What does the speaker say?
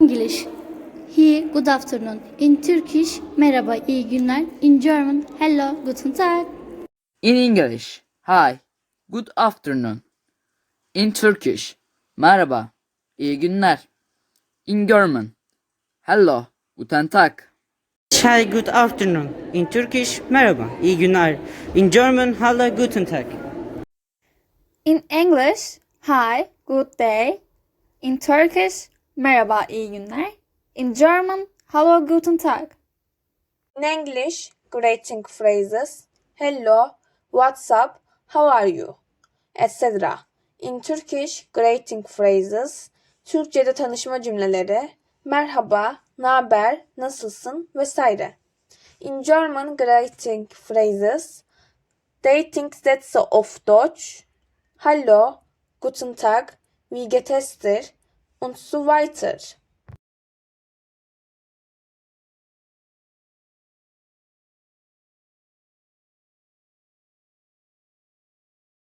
English. He, good afternoon. In Turkish, merhaba, iyi günler. In German, hello, guten Tag. In English, hi, good afternoon. In Turkish, merhaba, iyi günler. In German, hello, guten Tag. Hi, good afternoon. In Turkish, merhaba, iyi günler. In German, hallo, guten Tag. In English, hi, good day. In Turkish, merhaba, iyi günler. In German, hallo, guten Tag. In English, greeting phrases hello, what's up, how are you, etc. In Turkish, greeting phrases Türkçe'de tanışma cümleleri merhaba, naber, nasılsın vesaire. In German, greeting phrases dating Sätze auf Deutsch Hallo, guten Tag, wie geht es dir und so weiter.